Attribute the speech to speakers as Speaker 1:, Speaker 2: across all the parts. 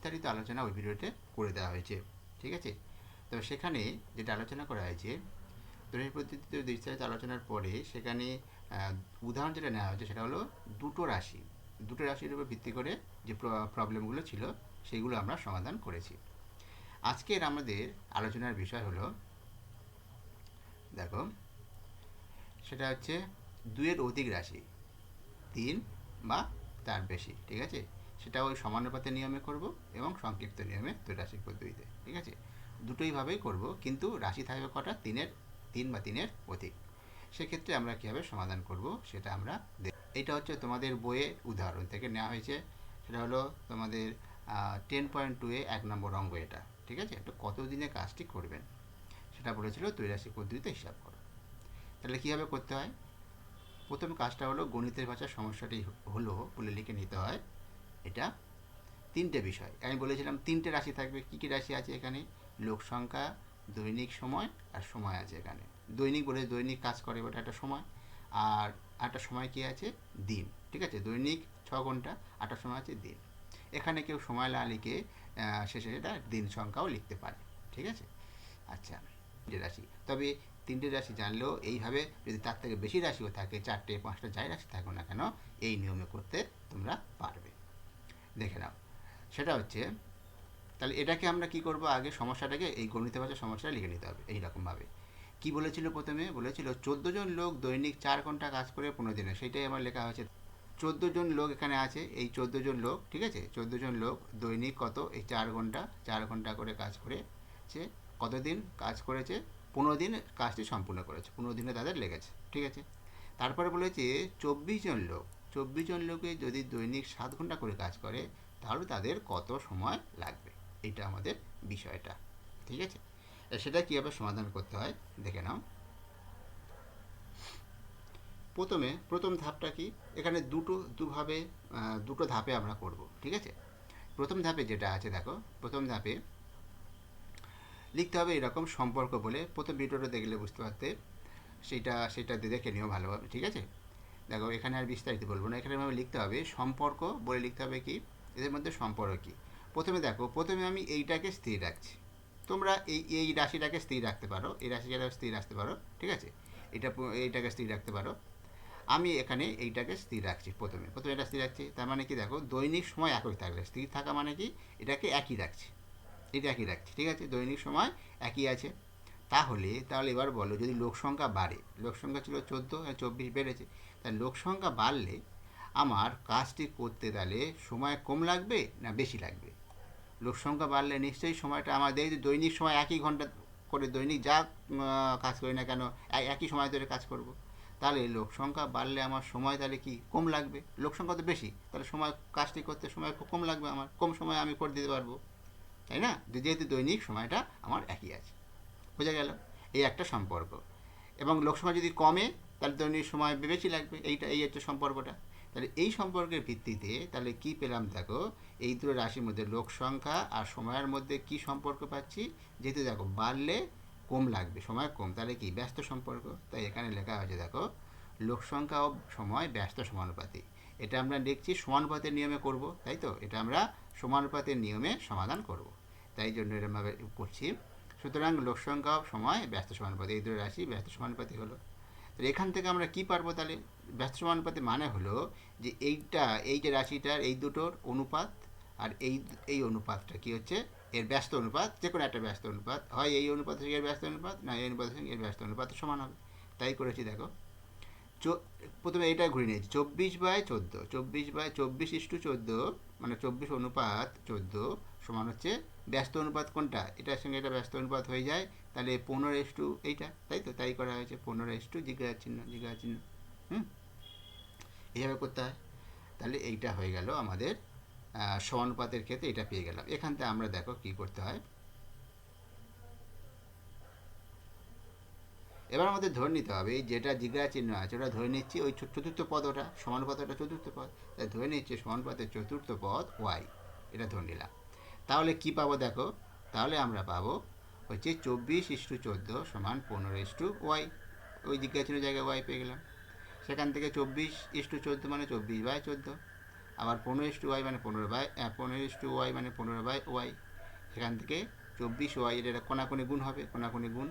Speaker 1: বিস্তারিত আলোচনা ওই ভিডিওতে করে দেওয়া হয়েছে, ঠিক আছে? তো সেখানে যেটা আলোচনা করা হয়েছে, দৈনিক পদ্ধতিতে বিস্তারিত আলোচনার পরে সেখানে উদাহরণ যেটা নেওয়া হয়েছে সেটা হলো দুটো রাশি। দুটো রাশির উপর ভিত্তি করে যে প্রবলেমগুলো ছিল, সেগুলো আমরা সমাধান করেছি। আজকের আমাদের আলোচনার বিষয় হলো, দেখো, সেটা হচ্ছে দুয়ের অধিক রাশি, তিন বা তার বেশি, ঠিক আছে? সেটা ওই সমানুপাতের নিয়মে করব এবং সংক্ষিপ্ত নিয়মে রাশির পদ্ধতিতে, ঠিক আছে? দুটোইভাবেই করব, কিন্তু রাশি থাকবে কটা? তিনের, তিন বা তিনের অধিক। সেক্ষেত্রে আমরা কীভাবে সমাধান করব সেটা আমরা এটা হচ্ছে তোমাদের বইয়ের উদাহরণ থেকে নেওয়া হয়েছে। সেটা হলো তোমাদের টেন পয়েন্ট টু এ এক নম্বর অঙ্গ এটা, ঠিক আছে? এটা কত দিনে কাজটি করবেন? সেটা বলেছিল ত্রৈরাশি পদ্ধতিতে হিসাব করো। তাহলে কীভাবে করতে হয়? প্রথম কাজটা হলো গণিতের ভাষার সমস্যাটি হলো বলে লিখে নিতে হয়। এটা তিনটে বিষয়। আমি বলেছিলাম তিনটে রাশি থাকবে। কী কী রাশি আছে এখানে? লোক সংখ্যা, দৈনিক সময় আর সময় আছে এখানে। দৈনিক বলে দৈনিক কাজ করে ওটা একটা সময়। আর একটা সময় কী আছে? দিন। ঠিক আছে? দৈনিক ছ ঘণ্টা আটটা সময় আছে দিন। এখানে কেউ সময় না লিখে শেষে এটা দিন সংখ্যাও লিখতে পারে। ঠিক আছে? আচ্ছা তিনটে রাশি। তবে তিনটে রাশি জানলেও এইভাবে যদি তার থেকে বেশি রাশিও থাকে, চারটে, পাঁচটা যাই রাশি থাকুক না কেন, এই নিয়মে করতে তোমরা পারবে। দেখে নাও। সেটা হচ্ছে, তাহলে এটাকে আমরা কি করব আগে সমস্যাটাকে, এই গণিত ভাষার সমস্যাটা লিখে নিতে হবে এইরকমভাবে। কি বলেছিল প্রথমে? বলেছিল চোদ্দ জন লোক দৈনিক চার ঘণ্টা কাজ করে পনেরো দিনে। সেটাই আমার লেখা হয়েছে। চোদ্দ জন লোক এখানে আছে, এই চোদ্দ জন লোক, ঠিক আছে? চোদ্দ জন লোক দৈনিক কত? এই চার ঘণ্টা চার ঘণ্টা করে কাজ করেছে, কতদিন কাজ করেছে? পনেরো দিন কাজটি সম্পূর্ণ করেছে, পনেরো দিনে তাদের লেগেছে, ঠিক আছে? তারপরে বলেছে চব্বিশ জন লোক চব্বিশ জন লোকে যদি দৈনিক সাত ঘণ্টা করে কাজ করে, তাহলে তাদের কত সময় লাগবে? এটা আমাদের বিষয়টা। ঠিক আছে? সেটা কীভাবে সমাধান করতে হয়, দেখে নাও। প্রথমে, প্রথম ধাপটা কি? এখানে দুটো, দুভাবে দুটো ধাপে আমরা করব, ঠিক আছে? প্রথম ধাপে যেটা আছে, দেখো, প্রথম ধাপে লিখতে হবে এরকম সম্পর্ক বলে। প্রথম ভিডিওটা দেখলে বুঝতে পারতে, সেটা সেটা দেখে নিও ভালোভাবে, ঠিক আছে? দেখো, এখানে আর বিস্তারিত বলব না। এখানে ভাবে লিখতে হবে সম্পর্ক, বলে লিখতে হবে কি? এদের মধ্যে সম্পর্ক কি? প্রথমে দেখো, প্রথমে আমি এইটাকে স্থির রাখছি। তোমরা এই এই রাশিটাকে স্থির রাখতে পারো, এই রাশিটাকে স্থির রাখতে পারো, ঠিক আছে? এটা এইটাকে স্থির রাখতে পারো। আমি এখানে এইটাকে স্থির রাখছি প্রথমে। প্রথমে এটা স্থির রাখছি, তার মানে কি দেখো, দৈনিক সময় একই থাকবে। স্থির থাকা মানে কি? এটাকে একই রাখছি। এটা একই রাখছি, ঠিক আছে? দৈনিক সময় একই আছে। তাহলে তাহলে এবার বলো, যদি লোক সংখ্যা বাড়ে, লোক সংখ্যা ছিল চোদ্দ, চব্বিশ বেড়েছে তাহলে লোক সংখ্যা বাড়লে আমার কাজটি করতে তাহলে সময় কম লাগবে না বেশি লাগবে? লোকসংখ্যা বাড়লে নিশ্চয়ই সময়টা আমাদের যদি দৈনিক সময় একই ঘণ্টা করে দৈনিক যা কাজ করি না কেন একই সময় ধরে কাজ করব। তাহলে লোকসংখ্যা বাড়লে আমার সময় তাহলে কি কম লাগবে? লোকসংখ্যা তো বেশি, তাহলে সময়, কাজটি করতে সময় কম লাগবে আমার, কম সময় আমি করে দিতে পারব, তাই না? যেহেতু দৈনিক সময়টা আমার একই আছে। বোঝা গেল? এই একটা সম্পর্ক। এবং লোকসংখ্যা যদি কমে তাহলে দৈনিক সময় বেশি লাগবে, এইটা, এই হচ্ছে সম্পর্কটা। তাহলে এই সম্পর্কের ভিত্তিতে তাহলে কি পেলাম? দেখো, এই দুটো রাশির মধ্যে লোক সংখ্যা আর সময়ের মধ্যে কি সম্পর্ক পাচ্ছি? যেহেতু দেখো, বাড়লে কম লাগবে, সময় কম। তাহলে কি? ব্যস্ত সম্পর্ক। তাই এখানে লেখা হয়েছে, দেখো, লোক সংখ্যা ও সময় ব্যস্ত সমানুপাতি। এটা আমরা দেখছি সমানুপাতের নিয়মে করব, তাই তো? এটা আমরা সমানুপাতের নিয়মে সমাধান করব। তাই জন্য এরমভাবে করছি। সুতরাং লোক সংখ্যা সময় ব্যস্ত সমানুপাতি। এই দুটো রাশি ব্যস্ত সমানুপাতি হলো। এখান থেকে আমরা কি পারব তাহলে? ব্যস্ত সমানুপাতি মানে হলো যে এইটা এই যে রাশিটার এই দুটোর অনুপাত আর এই এই অনুপাতটা কি হচ্ছে? এর ব্যস্ত অনুপাত যে কোনো একটা ব্যস্ত অনুপাত। হয় এই অনুপাতের সঙ্গে এর ব্যস্ত অনুপাত, না এই অনুপাতের সঙ্গে এর ব্যস্ত অনুপাত সমান হবে। তাই করেছি দেখো। প্রথমে এটা ঘুরে নিয়েছি। চব্বিশ বাই চোদ্দ। চব্বিশ বাই চব্বিশ ইস্টু চোদ্দ মানে চব্বিশ অনুপাত চোদ্দ সমান হচ্ছে ব্যস্ত অনুপাত কোনটা? এটার সঙ্গে এটা ব্যস্ত অনুপাত হয়ে যায়, তাহলে পনেরো এস টু এইটা, তাই তো? তাই করা হয়েছে পনেরো ইস্টু জিজ্ঞাসা চিহ্ন জিজ্ঞাসা চিহ্ন, হুম? এইভাবে করতে হয়। তাহলে এইটা হয়ে গেল আমাদের সমানুপাতের ক্ষেত্রে এটা পেয়ে গেলাম। এখান থেকে আমরা দেখো কি করতে হয়। এবার আমাদের ধরে নিতে হবে যেটা জিজ্ঞাসা চিহ্ন আছে, ওটা ধরে নিচ্ছি ওই চতুর্থ পদ ওটা, সমানুপাত ওটা চতুর্থ পদ। তাই ধরে নিচ্ছি সমানুপাতের চতুর্থ পদ ওয়াই এটা ধরে নিলাম। তাহলে কি পাবো দেখো? তাহলে আমরা পাবো হচ্ছে চব্বিশ ইস্টু চোদ্দ সমান পনেরো ইস্টু ওয়াই। ওই জিজ্ঞাসা চিহ্ন জায়গায় ওয়াই পেয়ে গেলাম। সেখান থেকে চব্বিশ ইস্টু চোদ্দ মানে চব্বিশ বাই চোদ্দ। আবার পনেরো ইস টু ওয়াই মানে পনেরো বাই পনেরো ইস টু ওয়াই মানে পনেরো বাই ওয়াই। সেখান থেকে চব্বিশ ওয়াই এটা কোনাকুনি গুণ হবে, কোনাকুনি গুণ।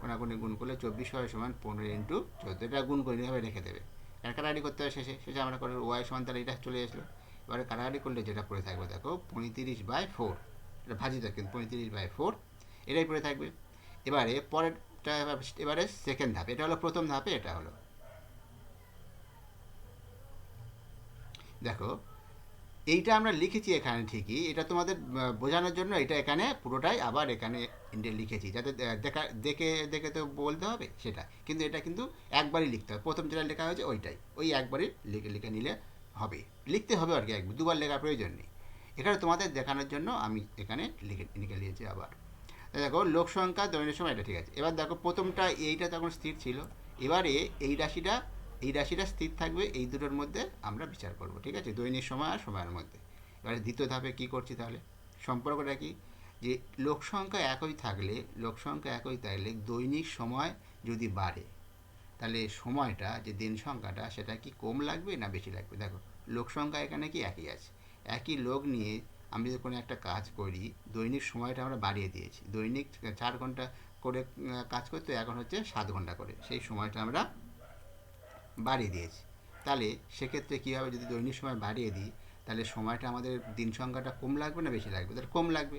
Speaker 1: কোনাকুনি গুণ করলে চব্বিশ ওয়াই সমান পনেরো ইন্টু চোদ্দ। এটা গুণ করে নিয়ে রেখে দেবে। আর কাটাকাটি করতে হবে শেষে। শেষে আমরা করে ওয়াই সমান তাহলে এটা চলে আসলো। এবারে কাটাকাটি করলে যেটা পড়ে থাকবে, দেখো পঁয়ত্রিশ বাই ফোর এটা ভাজিত কিন্তু পঁয়ত্রিশ বাই ফোর এটাই পড়ে থাকবে। এবারে পরেরটা এবারে সেকেন্ড ধাপ। এটা হলো প্রথম ধাপে, এটা হলো। দেখো, এইটা আমরা লিখেছি এখানে ঠিকই। এটা তোমাদের বোঝানোর জন্য এটা এখানে পুরোটাই আবার এখানে ইন্ডে লিখেছি। যাতে দেখা, দেখে দেখে তো বলতে হবে সেটা। কিন্তু এটা কিন্তু একবারই লিখতে হবে। প্রথম যেটা লেখা হয়েছে ওইটাই। ওই একবারই লিখে লিখে নিলে হবে। লিখতে হবে আর কি একবার, দুবার লেখার প্রয়োজন নেই। এখানে তোমাদের দেখানোর জন্য আমি এখানে লিখে লিখে নিয়েছি আবার। দেখো, লোক সংখ্যা দৈনিক সময়, এটা ঠিক আছে। এবার দেখো, প্রথমটা এইটা তখন স্থির ছিল। এবারে এই রাশিটা এই রাশিটা স্থির থাকবে, এই দুটোর মধ্যে আমরা বিচার করব, ঠিক আছে? দৈনিক সময় আর সময়ের মধ্যে। এবারে দ্বিতীয় ধাপে কী করছি তাহলে? সম্পর্কটা কি? যে লোক সংখ্যা একই থাকলে, লোক সংখ্যা একই থাকলে দৈনিক সময় যদি বাড়ে, তাহলে সময়টা, যে দিন সংখ্যাটা, সেটা কি কম লাগবে না বেশি লাগবে? দেখো লোক সংখ্যা এখানে কি একই আছে? একই লোক নিয়ে আমি যদি কোনো একটা কাজ করি, দৈনিক সময়টা আমরা বাড়িয়ে দিয়েছি। দৈনিক চার ঘণ্টা করে কাজ করতে এখন হচ্ছে সাত ঘণ্টা করে। সেই সময়টা আমরা বাড়িয়ে দিয়েছি। তাহলে সেক্ষেত্রে কী হবে? যদি দৈনিক সময় বাড়িয়ে দিই, তাহলে সময়টা আমাদের দিন সংখ্যাটা কম লাগবে না বেশি লাগবে? তাহলে কম লাগবে।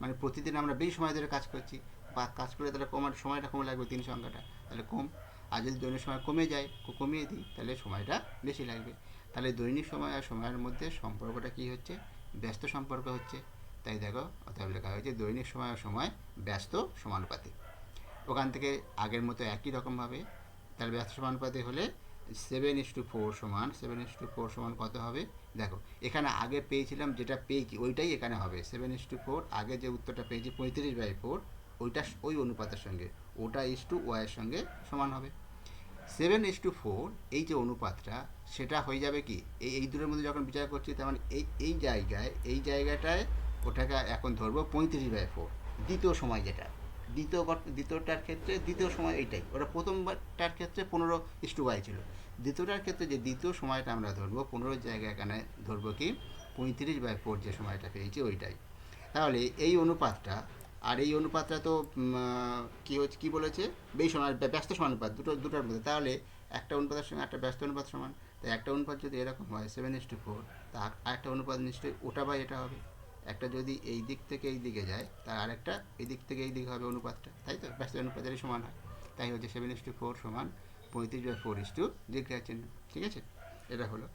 Speaker 1: মানে প্রতিদিন আমরা বেশি সময় ধরে কাজ করছি। বা কাজ করে তাহলে কমার সময়টা কম লাগবে দিন সংখ্যাটা, তাহলে কম। আর যদি দৈনিক সময় কমে যায়, কমিয়ে দিই, তাহলে সময়টা বেশি লাগবে। তাহলে দৈনিক সময় আর সময়ের মধ্যে সম্পর্কটা কী হচ্ছে? ব্যস্ত সম্পর্ক হচ্ছে। তাই দেখো, অতএব লেখা হয়েছে দৈনিক সময় আর সময় ব্যস্ত সমানুপাতিক। ওখান থেকে আগের মতো একই রকমভাবে তাহলে ব্যস্ত সমানুপাতে হলে সেভেন ইস টু ফোর সমান সেভেন ইস টু ফোর সমান কত হবে? দেখো, এখানে আগে পেয়েছিলাম যেটা পেয়েছি ওইটাই এখানে হবে। সেভেন ইস টু ফোর আগে যে উত্তরটা পেয়েছি পঁয়ত্রিশ বাই ফোর ওইটা ওই অনুপাতের সঙ্গে, ওটা ইস টু ওয়াইয়ের সঙ্গে সমান হবে। সেভেন ইস টু ফোর এই যে অনুপাতটা, সেটা হয়ে যাবে কি? এই এই দুটোর মধ্যে যখন বিচার করছি, তার মানে এই এই জায়গায়, এই জায়গাটায় ওটাকে এখন ধরবো পঁয়ত্রিশ বাই ফোর দ্বিতীয় সময় যেটা, দ্বিতীয় দ্বিতীয়টার ক্ষেত্রে দ্বিতীয় সময় এইটাই। ওটা প্রথমবারটার ক্ষেত্রে পনেরো ইস টু ছিল। দ্বিতীয়টার ক্ষেত্রে যে দ্বিতীয় সময়টা আমরা ধরবো, পনেরো জায়গায় এখানে ধরবো কি? পঁয়ত্রিশ বাই ফোর যে সময়টা পেয়েছি, ওইটাই। তাহলে এই অনুপাতটা আর এই অনুপাতটা তো কি হচ্ছে, কি বলেছে? বেশ সমান ব্য- ব্যস্ত সমানুপাত দুটো, দুটোর মধ্যে। তাহলে একটা অনুপাতের সঙ্গে একটা ব্যস্ত অনুপাত সমান। তাই একটা অনুপাত যদি এরকম হয় সেভেন ইস টু ফোর তা একটা অনুপাত নিশ্চয়ই ওটা বা এটা হবে। একটা যদি এই দিক থেকে এই দিকে যায় তার আরেকটা এই দিক থেকে এই দিকে হবে অনুপাতটা। তাই তো? ব্যস্ত অনুপাতেরই সমান হয়। তাই হচ্ছে সেভেন ইস টু ফোর সমান পঁয়ত্রিশ বাই ফোর ইস টু জিজ্ঞাসা চিহ্ন। ঠিক আছে? এটা হলো।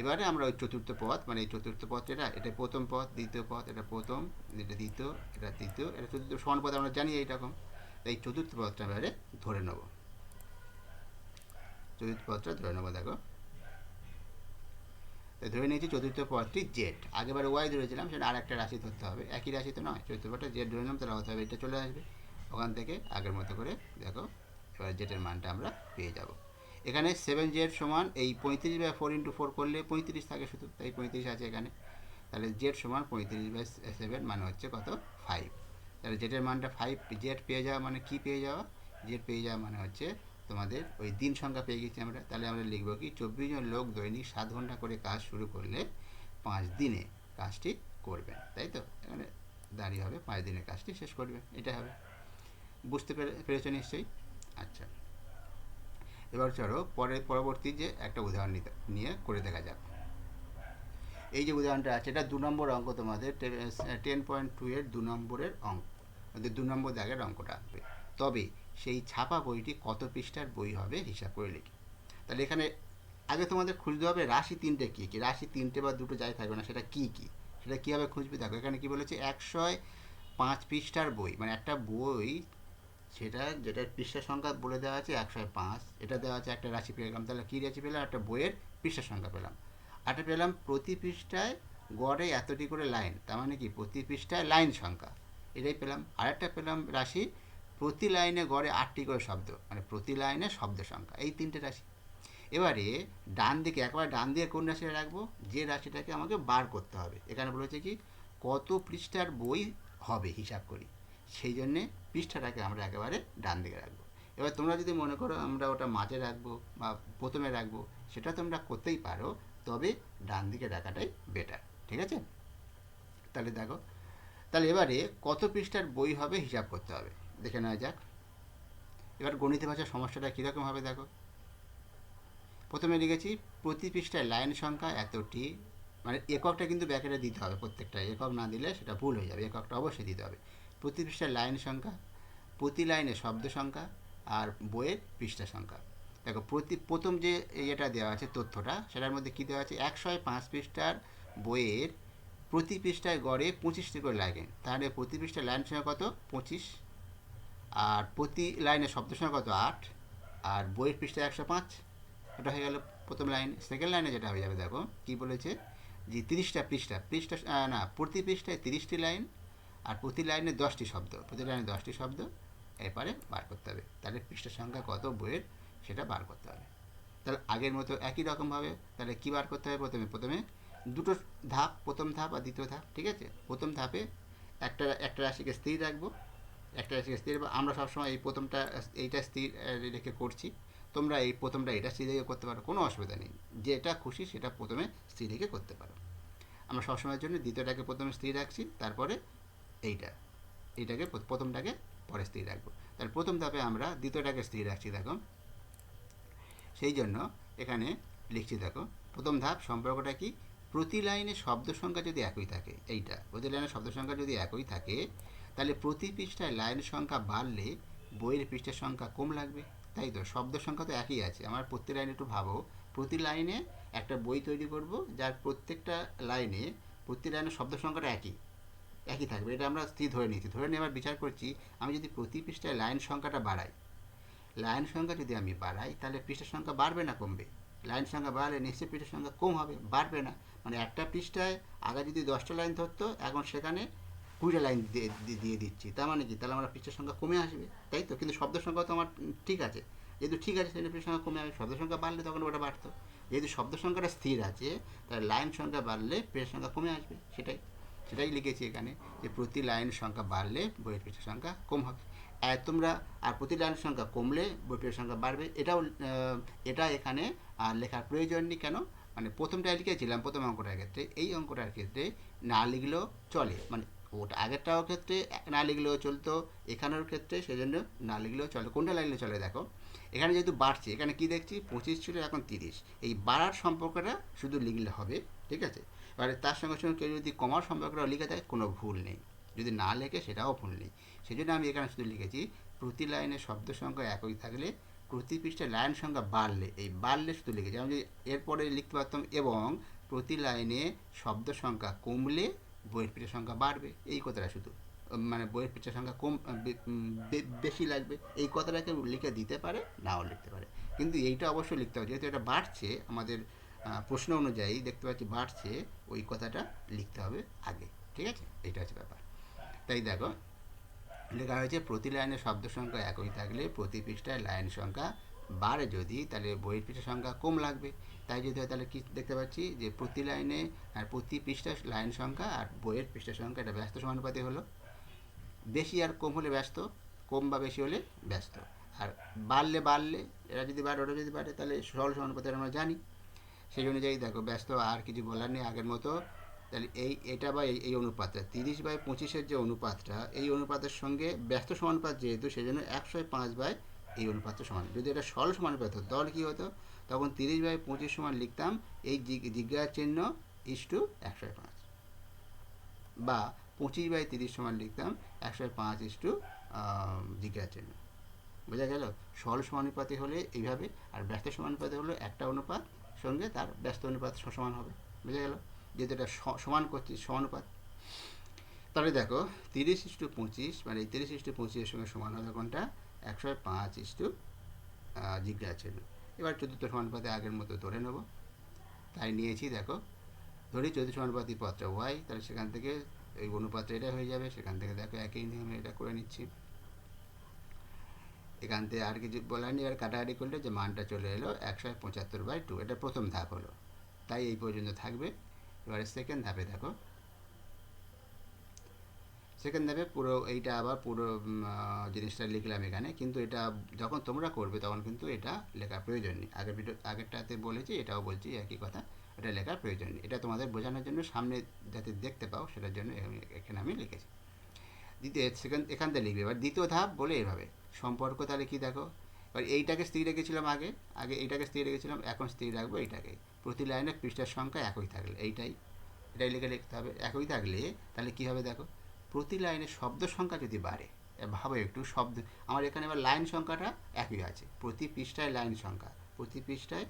Speaker 1: এবারে আমরা ওই চতুর্থ পথ মানে এই চতুর্থ পথ এটা এটা প্রথম পথ, দ্বিতীয় পথ, এটা প্রথম, এটা দ্বিতীয়, এটা তৃতীয়, এটা চতুর্থ, সমান পথ আমরা জানি এইরকম এই চতুর্থ পথটা এবারে ধরে নেব। চতুর্থ পথটা ধরে নেব, দেখো। ধরে নিয়েছি চতুর্থ পথটি জেড আগেবার ওয়াই ধরেছিলাম, সেটা আর একটা রাশি ধরতে হবে। একই রাশি তো নয়, চতুর্থ পথটা জেড ধরে নিলাম, তাহলে হতে হবে এটা চলে আসবে। ওখান থেকে আগের মতো করে, দেখো, এবার জেটের মানটা আমরা পেয়ে যাব। এখানে সেভেন জেড সমান এই পঁয়ত্রিশ বাই ফোর ইন্টু ফোর করলে পঁয়ত্রিশ থাকে শুধু, তাই পঁয়ত্রিশ আছে এখানে। তাহলে জেড সমান পঁয়ত্রিশ বাই সেভেন মানে হচ্ছে কত? ফাইভ তাহলে জেটের মানটা ফাইভ জেড পেয়ে যাওয়া মানে কি পেয়ে যাওয়া? জেড পেয়ে যাওয়া মানে হচ্ছে তোমাদের ওই দিন সংখ্যা পেয়ে গেছি আমরা। তাহলে আমরা লিখব কি? চব্বিশ জন লোক দৈনিক সাত ঘণ্টা করে কাজ শুরু করলে পাঁচ দিনে কাজটি করবেন, তাই তো? এখানে দাঁড়িয়ে হবে, পাঁচ দিনে কাজটি শেষ করবেন এটা হবে। বুঝতে পেরে, পেরেছ নিশ্চয়ই? আচ্ছা। এবার চলো পরে, পরবর্তী যে একটা উদাহরণ নিয়ে করে দেখা যাক। এই যে উদাহরণটা আছে, এটা দু নম্বর অঙ্ক তোমাদের, টেন পয়েন্ট টু এর দু নম্বরের অঙ্ক ওদের দু নম্বর দাগের অঙ্কটা আসবে। তবে সেই ছাপা বইটি কত পৃষ্ঠার বই হবে হিসাব করে লিখি। তাহলে এখানে আগে তোমাদের খুঁজতে হবে রাশি তিনটে কী কী রাশি তিনটে বা দুটো যাই থাকবে না, সেটা কী কী? সেটা কীভাবে খুঁজবে? দেখো, এখানে কী বলেছে, একশোয় পাঁচ পৃষ্ঠার বই মানে একটা বই সেটা যেটার পৃষ্ঠা সংখ্যা বলে দেওয়া আছে একশো পাঁচ, এটা দেওয়া আছে একটা রাশি পেলাম তাহলে কী রাশি পেলাম? একটা বইয়ের পৃষ্ঠা সংখ্যা পেলাম। আরটা পেলাম প্রতি পৃষ্ঠায় গড়ে এতটি করে লাইন, তার মানে কি? প্রতি পৃষ্ঠায় লাইন সংখ্যা। এটাই পেলাম। আরেকটা পেলাম রাশি, প্রতি লাইনে গড়ে আটটি করে শব্দ মানে প্রতি লাইনে শব্দ সংখ্যা, এই তিনটে রাশি। এবারে ডান দিকে, একবার ডান দিকে কোন রাশিটা রাখব? যে রাশিটাকে আমাকে বার করতে হবে। এখানে বলেছে কি? কত পৃষ্ঠার বই হবে? হিসাব করি। সেই জন্যে পৃষ্ঠাটাকে আমরা একেবারে ডান দিকে রাখব। এবার তোমরা যদি মনে করো আমরা ওটা মাঝে রাখব বা প্রথমে রাখব, সেটা তোমরা করতেই পারো, তবে ডান দিকে রাখাটাই বেটার ঠিক আছে? তাহলে দেখো, তাহলে এবারে কত পৃষ্ঠার বই হবে হিসাব করতে হবে? দেখে নেওয়া যাক। এবার গণিত ভাষার সমস্যাটা কীরকম হবে দেখো? প্রথমে লিখেছি, প্রতি পৃষ্ঠায় লাইন সংখ্যা এতটি মানে এককটা কিন্তু ব্যাকেটে দিতে হবে প্রত্যেকটা, একক না দিলে সেটা ভুল হয়ে যাবে, এককটা অবশ্যই দিতে হবে। প্রতি পৃষ্ঠায় লাইন সংখ্যা, প্রতি লাইনে শব্দ সংখ্যা আর বইয়ের পৃষ্ঠা সংখ্যা। দেখো, প্রতি, প্রথম যে ইয়েটা দেওয়া আছে, তথ্যটা, সেটার মধ্যে কী দেওয়া আছে? একশো পাঁচ পৃষ্ঠার বইয়ের প্রতি পৃষ্ঠায় গড়ে পঁচিশটি করে লাইন তাহলে প্রতি পৃষ্ঠায় লাইন সংখ্যা কত? পঁচিশ। আর প্রতি লাইনে শব্দ সংখ্যা কত? আট। আর বইয়ের পৃষ্ঠায় একশো পাঁচ। ওটা হয়ে গেল প্রথম লাইন। সেকেন্ড লাইনে যেটা হয়ে যাবে, দেখো, কী বলেছে? যে তিরিশটা পৃষ্ঠা পৃষ্ঠা না, প্রতি পৃষ্ঠায় তিরিশটি লাইন আর প্রতি লাইনে দশটি শব্দ, প্রতি লাইনে দশটি শব্দ, এরপরে বার করতে হবে। তাহলে পৃষ্ঠার সংখ্যা কত, বইয়ের, সেটা বার করতে হবে। তাহলে আগের মতো একই রকমভাবে তাহলে কী বার করতে হবে? প্রথমে প্রথমে দুটো ধাপ, প্রথম ধাপ আর দ্বিতীয় ধাপ, ঠিক আছে? প্রথম ধাপে একটা একটা রাশিকে স্থির রাখব, একটা রাশিকে স্থির রাখব। আমরা সবসময় এই প্রথমটা, এইটা স্থির রেখে করছি। তোমরা এই প্রথমটা এটা স্থির রেখে করতে পারো, কোনো অসুবিধা নেই। যেটা খুশি সেটা প্রথমে স্থির রেখে করতে পারো। আমরা সবসময়ের জন্য দ্বিতীয়টাকে প্রথমে স্থির রাখছি, তারপরে এইটা। এইটাকে প্রথমটাকে পরে স্থির রাখব। তাহলে প্রথম ধাপে আমরা দ্বিতীয়টাকে স্থির রাখছি, দেখো। সেই জন্য এখানে লিখছি, দেখো, প্রথম ধাপ সম্পর্কটা কি? প্রতি লাইনে শব্দ সংখ্যা যদি একই থাকে, এইটা, প্রতি লাইনে শব্দ সংখ্যা যদি একই থাকে, তাহলে প্রতি পৃষ্ঠায় লাইন সংখ্যা বাড়লে বইয়ের পৃষ্ঠার সংখ্যা কম লাগবে। তাই তো? শব্দ সংখ্যা তো একই আছে। আমার প্রতি লাইনে একটু ভাবো। প্রতি লাইনে একটা বই তৈরি করব, যার প্রত্যেকটা লাইনে প্রতি লাইনে শব্দ সংখ্যাটা একই। একই থাকবে, এটা আমরা স্থির ধরে নিয়েছি। ধরে নিয়ে আবার বিচার করছি, আমি যদি প্রতি পৃষ্ঠায় লাইন সংখ্যাটা বাড়াই, লাইন সংখ্যা যদি আমি বাড়াই, তাহলে পৃষ্ঠার সংখ্যা বাড়বে না কমবে। লাইন সংখ্যা বাড়লে নিশ্চয়ই পৃষ্ঠার সংখ্যা কম হবে, বাড়বে না। মানে একটা পৃষ্ঠায় আগে যদি দশটা লাইন ধরতো, এখন সেখানে কুড়িটা লাইন দিয়ে দিচ্ছি। তার মানে কি? তাহলে আমার পৃষ্ঠার সংখ্যা কমে আসবে, তাই তো? কিন্তু শব্দ সংখ্যা তো আমার ঠিক আছে। যেহেতু ঠিক আছে সেটা পৃষ্ঠার সংখ্যা কমে আসবে। শব্দ সংখ্যা বাড়লে তখন ওটা বাড়তো। যেহেতু শব্দ সংখ্যাটা স্থির আছে, তাহলে লাইন সংখ্যা বাড়লে পৃষ্ঠার সংখ্যা কমে আসবে, সেটাই। সেটাই লিখেছি এখানে যে প্রতি লাইন সংখ্যা বাড়লে বইয়ের পৃষ্ঠার সংখ্যা কম হবে। আর তোমরা, আর প্রতি লাইন সংখ্যা কমলে বই পৃষ্ঠার সংখ্যা বাড়বে। এটাও এটা এখানে আর লেখার প্রয়োজন নেই কেন? মানে প্রথমটা লিখেছিলাম, প্রথম অঙ্কটার ক্ষেত্রে। এই অঙ্কটার ক্ষেত্রে না লিখলেও চলে। মানে ওটা আগেরটাও ক্ষেত্রে না লিখলেও চলতো এখানের ক্ষেত্রে সেজন্য না লিখলেও চলে। কোনটা লাগলে চলে দেখো। এখানে যেহেতু বাড়ছে, এখানে কি দেখছি? পঁচিশ ছিল, এখন তিরিশ। এই বাড়ার সম্পর্কটা শুধু লিখলে হবে, ঠিক আছে? এবারে তার সঙ্গে সঙ্গে কেউ যদি কমার সম্পর্কটা লিখে দেয়, কোনো ভুল নেই। যদি না লেখে, সেটাও ভুল নেই। সেই জন্য আমি এখানে শুধু লিখেছি, প্রতি লাইনে শব্দ সংখ্যা একই থাকলে প্রতি পৃষ্ঠে লাইন সংখ্যা বাড়লে, এই বাড়লে শুধু লিখেছি। আমি যদি এরপরে লিখতে পারতাম, এবং প্রতি লাইনে শব্দ সংখ্যা কমলে বইয়ের পৃষ্ঠার সংখ্যা বাড়বে। এই কথাটা শুধু। মানে বইয়ের পৃষ্ঠার সংখ্যা কম বেশি লাগবে। এই কথাটাকে লিখে দিতে পারে, নাও লিখতে পারে। কিন্তু এইটা অবশ্যই লিখতে হবে। যেহেতু এটা বাড়ছে, আমাদের প্রশ্ন অনুযায়ী দেখতে পাচ্ছি বাড়ছে, ওই কথাটা লিখতে হবে আগে, ঠিক আছে? এটা হচ্ছে ব্যাপার। তাই দেখো, লেখা হয়েছে, প্রতি লাইনে শব্দ সংখ্যা একই থাকলে প্রতি পৃষ্ঠায় লাইন সংখ্যা বাড়ে যদি, তাহলে বইয়ের পৃষ্ঠার সংখ্যা কম লাগবে। তাই যদি হয়, তাহলে কি দেখতে পাচ্ছি? যে প্রতি লাইনে, আর প্রতি পৃষ্ঠার লাইন সংখ্যা আর বইয়ের পৃষ্ঠার সংখ্যা, এটা ব্যস্ত সমানুপাতি হলো। বেশি আর কম হলে ব্যস্ত, কম বা বেশি হলে ব্যস্ত। আর বাড়লে বাড়লে এরা যদি বাড়ে, ওটা যদি বাড়ে, তাহলে সরল সমানুপাতি আমরা জানি। সেই অনুযায়ী দেখো, ব্যস্ত আর কিছু বলার নেই আগের মতো। তাহলে এই, এটা বা এই অনুপাতটা, তিরিশ বাই পঁচিশের যে অনুপাতটা, এই অনুপাতের সঙ্গে ব্যস্ত সমানুপাত যেহেতু সেই জন্য একশো পাঁচ বাই এই অনুপাতটা সমান। যদি এটা সরল সমানুপাত হতো, তাহলে কী হতো? তখন তিরিশ বাই পঁচিশ সমান লিখতাম, এই জিজ্ঞাসার চিহ্ন ইস টু একশো পাঁচ। বা পঁচিশ বাই তিরিশ সমান লিখতাম, একশো পাঁচ ইস টু জিজ্ঞাসার চিহ্ন। বোঝা গেল? সরল সমানুপাতি হলে এইভাবে, আর ব্যস্ত সমানুপাতি হলে একটা অনুপাত সঙ্গে তার ব্যস্ত অনুপাত সমান হবে। বোঝা গেল? যেহেতু এটা সমান করছি, সমানুপাত। তাহলে দেখো, তিরিশ ইস্টু পঁচিশ মানে এই তিরিশ ইস্টু পঁচিশের সঙ্গে সমান হবে কোনটা? একশো পাঁচ ইস্টু জিজ্ঞাসা ছিল এবার চতুর্থ সমানুপাতে আগের মতো ধরে নেব। তাই নিয়েছি, দেখো, ধরি চতুর্থ সমানুপাতি পত্র ওয়াই তাহলে সেখান থেকে এই অনুপাতটা এটা হয়ে যাবে, সেখান থেকে দেখো একই নিয়মে এটা করে নিচ্ছি। এখান থেকে আর কিছু বলার নেই, আর কাটাকাটি করলে যে মানটা চলে এলো একশো পঁচাত্তর বাই টু এটা প্রথম ধাপ হলো। তাই এই পর্যন্ত থাকবে। এবারে সেকেন্ড ধাপে দেখো। সেকেন্ড ধাপে পুরো এইটা আবার পুরো জিনিসটা লিখলাম এখানে। কিন্তু এটা যখন তোমরা করবে তখন কিন্তু এটা লেখার প্রয়োজন নেই। আগের ভিডিও আগেরটাতে বলেছি, এটাও বলছি, একই কথা। এটা লেখার প্রয়োজন নেই। এটা তোমাদের বোঝানোর জন্য সামনে যাতে দেখতে পাও, সেটার জন্য এখানে- আমি লিখেছি। দ্বিতীয় সেকেন্ড এখান থেকে লিখবে। এবার দ্বিতীয় ধাপ বলে এভাবে। সম্পর্ক তাহলে কি দেখো? এবার এইটাকে স্থির রেখেছিলাম আগে আগে এইটাকে স্থির রেখেছিলাম, এখন স্থির রাখব এইটাকে। প্রতি লাইনে পৃষ্ঠার সংখ্যা একই থাকলে, এইটাই, এটাই লিখে লিখতে হবে, একই থাকলে তাহলে কী হবে দেখো? প্রতি লাইনে শব্দ সংখ্যা যদি বাড়ে ভাবো একটু শব্দ, আমার এখানে এবার লাইন সংখ্যাটা একই আছে, প্রতি পৃষ্ঠায় লাইন সংখ্যা, প্রতি পৃষ্ঠায়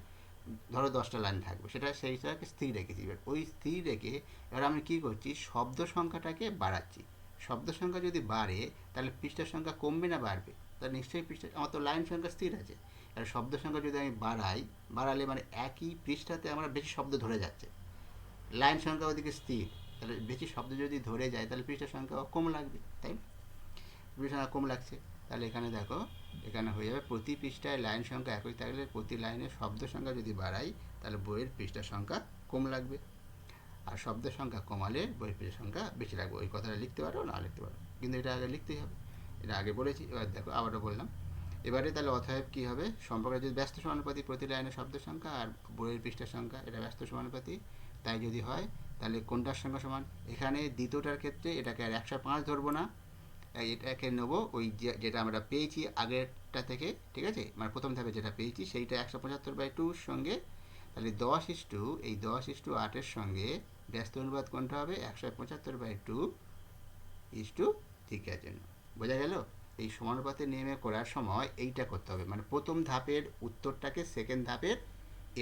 Speaker 1: ধরো দশটা লাইন থাকবে, সেটা সেইটাকে স্থির রেখেছি। এবার ওই স্থির রেখে এবার আমি কী করছি? শব্দ সংখ্যাটাকে বাড়াচ্ছি। শব্দ সংখ্যা যদি বাড়ে, তাহলে পৃষ্ঠার সংখ্যা কমবে না বাড়বে? তাহলে নিশ্চয়ই পৃষ্ঠা, আমার তো লাইন সংখ্যা স্থির আছে। আর শব্দ সংখ্যা যদি আমি বাড়াই, বাড়ালে মানে একই পৃষ্ঠাতে আমার বেশি শব্দ ধরে যাচ্ছে। লাইন সংখ্যা ওদিকে স্থির, তাহলে বেশি শব্দ যদি ধরে যায়, তাহলে পৃষ্ঠার সংখ্যা কম লাগবে, তাই সংখ্যা কম লাগছে। তাহলে এখানে দেখো, এখানে হয়ে যাবে প্রতি পৃষ্ঠায় লাইন সংখ্যা একই থাকলে প্রতি লাইনে শব্দ সংখ্যা যদি বাড়াই, তাহলে বইয়ের পৃষ্ঠার সংখ্যা কম লাগবে। আর শব্দ সংখ্যা কমালে বইয়ের পৃষ্ঠার সংখ্যা বেশি লাগবে। ওই কথাটা লিখতে পারো, না লিখতে পারো। কিন্তু এটা আগে লিখতেই হবে। এটা আগে বলেছি, এবার দেখো, আবারও বললাম। এবারে তাহলে অতএব কী হবে? সম্পর্কে যদি ব্যস্ত সমানুপাতি, প্রতি লাইনে শব্দ সংখ্যা আর বইয়ের পৃষ্ঠার সংখ্যা, এটা ব্যস্ত সমানুপাতি, তাই যদি হয়, তাহলে কোনটার সঙ্গে সমান? এখানে দ্বিতীয়টার ক্ষেত্রে এটাকে আর একশো পাঁচ ধরবো না এটাকে নেব, ওই যেটা আমরা পেয়েছি আগেরটা থেকে, ঠিক আছে? মানে প্রথম ধাপে যেটা পেয়েছি, সেইটা একশো পঁচাত্তর বাই টুর সঙ্গে, তাহলে দশ ইস টু, এই দশ ইস টু আটের সঙ্গে ব্যস্ত অনুবাদ কোনটা হবে? একশো পঁচাত্তর বাই টু ইস টু থিকের জন্য বোঝা গেল? এই সমানুপাতের নিয়মে করার সময় এইটা করতে হবে। মানে প্রথম ধাপের উত্তরটাকে সেকেন্ড ধাপের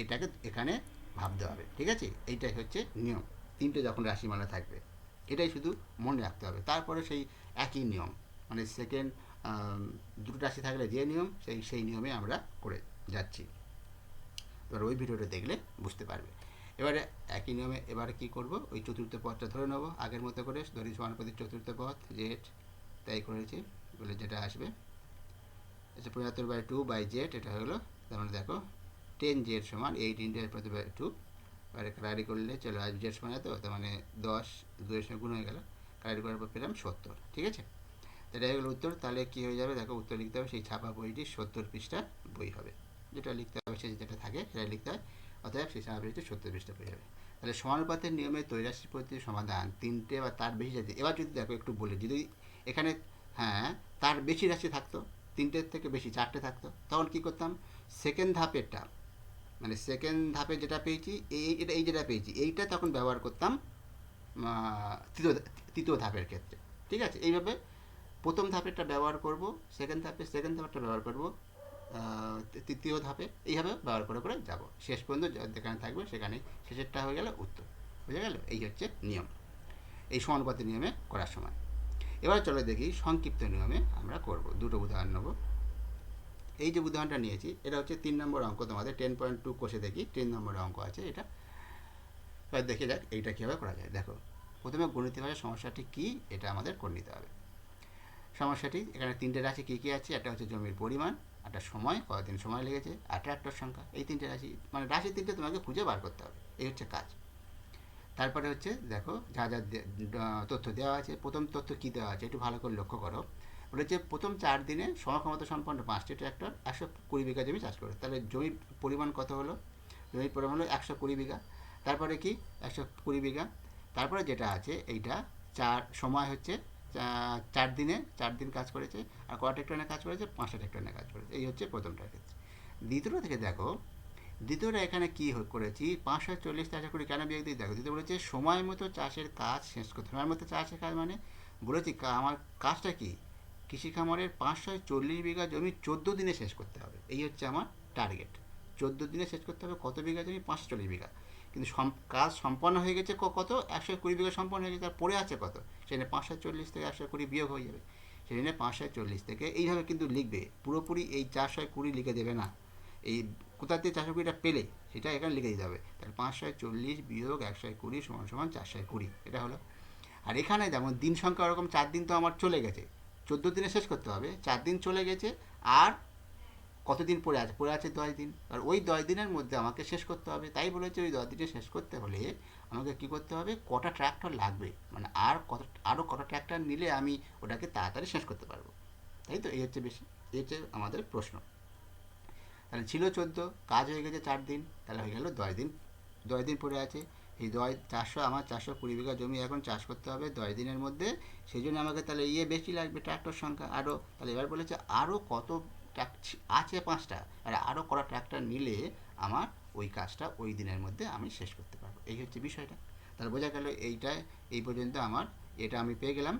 Speaker 1: এটাকে এখানে ভাবতে হবে। ঠিক আছে? এইটাই হচ্ছে নিয়ম। তিনটে যখন রাশিমালা থাকবে, এটাই শুধু মনে রাখতে হবে। তারপরে সেই একই নিয়ম। মানে সেকেন্ড দুটো রাশি থাকলে যে নিয়ম, সেই সেই নিয়মে আমরা করে যাচ্ছি। এবার ওই ভিডিওটা দেখলে বুঝতে পারবে। এবারে একই নিয়মে এবারে কি করব? ওই চতুর্থ পথটা ধরে নেব। আগের মতো করে ধরি সমানুপাতিক চতুর্থ পথ জেড তাই করেছি, বলে যেটা আসবে। আচ্ছা পঁচাত্তর বাই টু বাই জেড এটা হলো, তার মানে দেখো টেন জেড সমান এইট ইন্ডিয়ার প্রতি বাই টু এবারে কালারি করলে চলো আজ জেড সমান এত, তার মানে দশ দুয়ের সঙ্গে গুণ হয়ে গেল কালারি করার পর পেলাম সত্তর, ঠিক আছে? তো এটা হয়ে গেলো উত্তর, তাহলে কী হয়ে যাবে? দেখো উত্তর লিখতে হবে, সেই ছাপা বইটি সত্তর পৃষ্ঠা বই হবে। যেটা লিখতে হবে, সে যেটা থাকে সেটা লিখতে হয়, অতএব সেই ছাপা বইটি সত্তর পৃষ্ঠা বই হবে। তাহলে সমানুপাতের নিয়মে তৈরাশি পদ্ধতির সমাধান, তিনটে বা তার বেশি যদি এবার যদি দেখো একটু বলি, যদি এখানে হ্যাঁ তার বেশি রাশি থাকতো, তিনটের থেকে বেশি, চারটে থাকতো। তখন কি করতাম? সেকেন্ড ধাপেরটা মানে সেকেন্ড ধাপে যেটা পেয়েছি, এই, এটা, এই যেটা পেয়েছি, এইটা তখন ব্যবহার করতাম তৃতীয় তৃতীয় ধাপের ক্ষেত্রে। ঠিক আছে? এইভাবে প্রথম ধাপেরটা ব্যবহার করব সেকেন্ড ধাপে সেকেন্ড ধাপেরটা ব্যবহার করব তৃতীয় ধাপে এইভাবে ব্যবহার করে করে যাব। শেষ পর্যন্ত যেখানে থাকবে সেখানে শেষেরটা হয়ে গেল, উত্তর। বুঝে গেল? এই হচ্ছে নিয়ম। এই সমানুপাতের নিয়মে করার সময়। এবার চলো দেখি সংক্ষিপ্ত নিয়মে আমরা করব। দুটো উদাহরণ নেব। এই যে উদাহরণটা নিয়েছি, এটা হচ্ছে তিন নম্বর অঙ্ক তোমাদের টেন পয়েন্ট টু কোষে দেখি, তিন নম্বর অঙ্ক আছে এটা। এবার দেখে যাক এইটা কীভাবে করা যায়। দেখো, প্রথমে গণিত ভাষার সমস্যাটি কী, এটা আমাদের করে নিতে হবে। সমস্যাটি, এখানে তিনটে রাশি কী কী আছে? একটা হচ্ছে জমির পরিমাণ, একটা সময়, কতদিন সময় লেগেছে, আর ট্র্যাক্টর সংখ্যা এই তিনটে রাশি মানে রাশি তিনটে তোমাকে খুঁজে বার করতে হবে। এই হচ্ছে কাজ। তারপরে হচ্ছে দেখো যা যা তথ্য দেওয়া আছে, প্রথম তথ্য কী দেওয়া আছে একটু ভালো করে লক্ষ্য করো। বলেছে প্রথম চার দিনে সমক্ষমতা সম্পন্ন পাঁচটি ট্র্যাক্টর একশো কুড়ি বিঘা জমি চাষ করে। তাহলে জমির পরিমাণ কত হলো? জমির পরিমাণ হলো একশো কুড়ি বিঘা। তারপরে কি? একশো কুড়ি বিঘা। তারপরে যেটা আছে এইটা চার সময় হচ্ছে চার দিনে, চার দিন কাজ করেছে আর কটা ট্রেনে কাজ করেছে? পাঁচটা ট্রেনে কাজ করেছে। এই হচ্ছে প্রথমটার ক্ষেত্রে দ্বিতীয়টা থেকে দেখো দ্বিতীয়টা এখানে কি করেছি? পাঁচশো চল্লিশ চাষা করে কেন বিয়োগ দিয়ে দেখো, দ্বিতীয় বলেছে, সময় মতো চাষের কাজ শেষ করতে সময় মতো চাষের কাজ মানে? বলেছি আমার কাজটা কি? কৃষি খামারের পাঁচশো চল্লিশ বিঘা জমি চোদ্দ দিনে শেষ করতে হবে। এই হচ্ছে আমার টার্গেট চোদ্দ দিনে শেষ করতে হবে, কত বিঘা জমি? পাঁচশো চল্লিশ বিঘা। কিন্তু কাজ সম্পন্ন হয়ে গেছে কত? একশো কুড়ি বিঘা সম্পন্ন হয়ে গেছে, তার পড়ে আছে কত? সেখানে পাঁচশো চল্লিশ থেকে একশো কুড়ি বিয়োগ হয়ে যাবে। সেখানে পাঁচশো চল্লিশ থেকে, এইভাবে কিন্তু লিখবে। পুরোপুরি এই চারশো কুড়ি লিখে দেবে না। এই কোথা থেকে চারশো কুড়িটা পেলে, সেটা এখানে লিখে দিতে হবে। তাহলে পাঁচশো চল্লিশ বিয়োগ একশো কুড়ি সমান সমান চারশো কুড়ি, এটা হলো। আর এখানে যেমন দিন সংখ্যা ওরকম, চার দিন তো আমার চলে গেছে। চোদ্দ দিনে শেষ করতে হবে, চার দিন চলে গেছে, আর কতদিন পড়ে আছে? পড়ে আছে দশ দিন। আর ওই দশ দিনের মধ্যে আমাকে শেষ করতে হবে। তাই বলেছে ওই দশ দিনে শেষ করতে হলে আমাকে কী করতে হবে? কটা ট্র্যাক্টর লাগবে? মানে আর কত আরও কটা ট্র্যাক্টর নিলে আমি ওটাকে তাড়াতাড়ি শেষ করতে পারব? তাই তো? এই হচ্ছে বেশি, এই হচ্ছে আমাদের প্রশ্ন। তাহলে ছিল চোদ্দ, কাজ হয়ে গেছে চার দিন, তাহলে হয়ে গেল দশ দিন। দশ দিন পড়ে আছে। এই দশ, চারশো, আমার চারশো কুড়ি বিঘা জমি এখন চাষ করতে হবে দশ দিনের মধ্যে। সেই জন্য আমাকে তাহলে ইয়ে বেশি লাগবে ট্র্যাক্টর সংখ্যা আরও তাহলে এবার বলেছে আরও কত আছে পাঁচটা, আর আরও কটা ট্র্যাক্টর নিলে আমার ওই কাজটা ওই দিনের মধ্যে আমি শেষ করতে পারব। এই হচ্ছে বিষয়টা। তাহলে বোঝা গেল এইটা, এই পর্যন্ত আমার, এটা আমি পেয়ে গেলাম।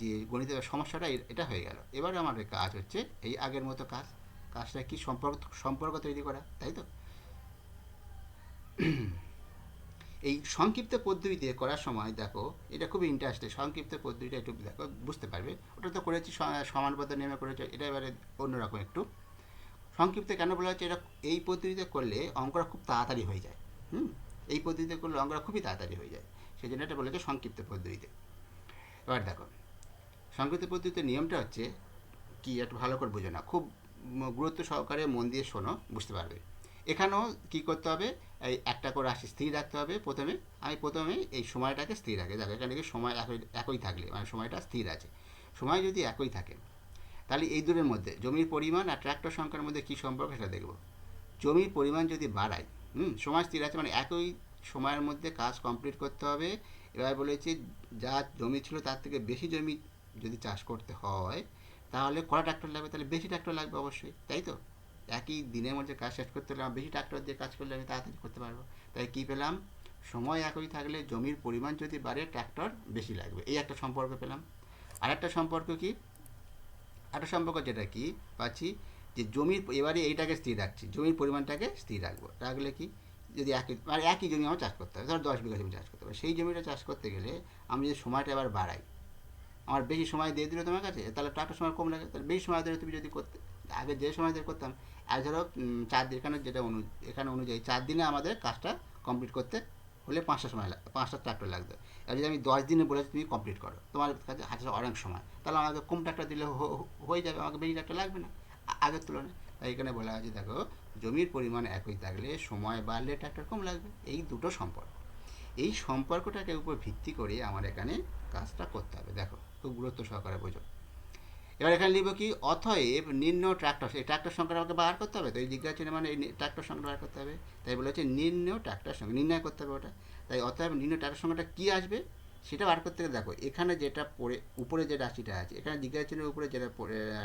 Speaker 1: যে গণিতের সমস্যাটা এটা হয়ে গেল। এবার আমার কাজ হচ্ছে এই আগের মতো কাজ। কাজটা কি সম্পর্ক সম্পর্ক তৈরি করা, তাই তো? এই সংক্ষিপ্ত পদ্ধতিতে করার সময় দেখো, এটা খুবই ইন্টারেস্টিং সংক্ষিপ্ত পদ্ধতিটা একটু দেখো, বুঝতে পারবে? ওটা তো করেছি, স- সমানপদ নেমে করেছে, এটা এবারে অন্যরকম একটু। সংক্ষিপ্ত কেন বলা হচ্ছে? এটা এই পদ্ধতিতে করলে অঙ্কটা খুব তাড়াতাড়ি হয়ে যায়, হুম? এই পদ্ধতিতে করলে অঙ্কটা খুবই তাড়াতাড়ি হয়ে যায় সেই জন্য এটা বলেছে সংক্ষিপ্ত পদ্ধতিতে। এবার দেখো, সংক্ষিপ্ত পদ্ধতিতে নিয়মটা হচ্ছে, কি একটু ভালো করে বোঝো না খুব গুরুত্ব সহকারে মন দিয়ে শোনো, বুঝতে পারবে। এখানেও কি করতে হবে? এই একটা করে রাশি স্থির রাখতে হবে প্রথমে। আমি প্রথমে এই সময়টাকে স্থির রাখি। দেখো, এখানে কি সময় একই একই থাকলে মানে সময়টা স্থির আছে। সময় যদি একই থাকে, তাহলে এই দূরের মধ্যে জমির পরিমাণ আর ট্র্যাক্টর সংখ্যার মধ্যে কী সম্পর্ক সেটা দেখব। জমির পরিমাণ যদি বাড়ায় হুম, সময় স্থির আছে মানে একই সময়ের মধ্যে কাজ কমপ্লিট করতে হবে। এবার বলেছে যা জমি ছিল তার থেকে বেশি জমি যদি চাষ করতে হয় তাহলে কটা ট্র্যাক্টর লাগবে? তাহলে বেশি ট্র্যাক্টর লাগবে অবশ্যই, তাই তো? একই দিনের মধ্যে কাজ শেষ করতে হলে বেশি ট্র্যাক্টর দিয়ে কাজ করলে আমি তাড়াতাড়ি করতে পারব। তাই কী পেলাম? সময় একই থাকলে জমির পরিমাণ যদি বাড়ে ট্র্যাক্টর বেশি লাগবে। এই একটা সম্পর্ক পেলাম। আর একটা সম্পর্ক কি? একটা সম্পর্ক যেটা কি? পাচ্ছি যে জমির এবারে এইটাকে স্থির রাখছি, জমির পরিমাণটাকে স্থির রাখব। রাখলে কি? যদি একই মানে একই জমি আমার চাষ করতে হবে ধর দশ বিঘা জমি চাষ করতে হবে সেই জমিটা চাষ করতে গেলে আমি যদি সময়টা এবার বাড়াই আমার বেশি সময় দিয়ে দিল তোমার কাছে, তাহলে টাকার সময় কম লাগে। তাহলে বেশি সময় ধরে তুমি যদি করতে, আগে যে সময় ধরে করতাম আজ ধরো চার দিন এখানে যেটা অনু, এখানে অনুযায়ী চার দিনে আমাদের কাজটা কমপ্লিট করতে হলে পাঁচটা সময় লাগ পাঁচটা ট্রাক্টর লাগবে। আর যদি আমি দশ দিনে বলেছি তুমি কমপ্লিট করো, তোমার কাছে হাতে অনেক সময়। তাহলে আমাকে কম ট্রাক্টর দিলে হয়ে যাবে, আমাকে বেশি ট্রাক্টর লাগবে না। আগের তুলনায়। তাই এখানে বলা হয়েছে দেখো, জমির পরিমাণ একই থাকলে সময় বাড়লে ট্রাক্টর কম লাগবে। এই দুটো সম্পর্ক। এই সম্পর্কটাকে উপর ভিত্তি করে আমার এখানে কাজটা করতে হবে। দেখো খুব গুরুত্ব সহকারে বোঝো। এবার এখানে লিখব কি অথয়েব নিম্ন ট্র্যাক্টর এই ট্র্যাক্টর সংখ্যাটা আমাকে বার করতে হবে? তো এই জিজ্ঞাসা চিহ্ন মানে এই ট্র্যাক্টর সংখ্যা বার করতে হবে। তাই বলেছে নিম্ন ট্র্যাক্টর সংখ্যা, নির্ণয় করতে হবে ওটা। তাই অতএব নিম্ন ট্রাক্টর সংখ্যাটা কী আসবে? সেটা বার করতে গেলে দেখো, এখানে যেটা পড়ে, উপরে যে রাশিটা আছে, এখানে জিজ্ঞাসা উপরে যেটা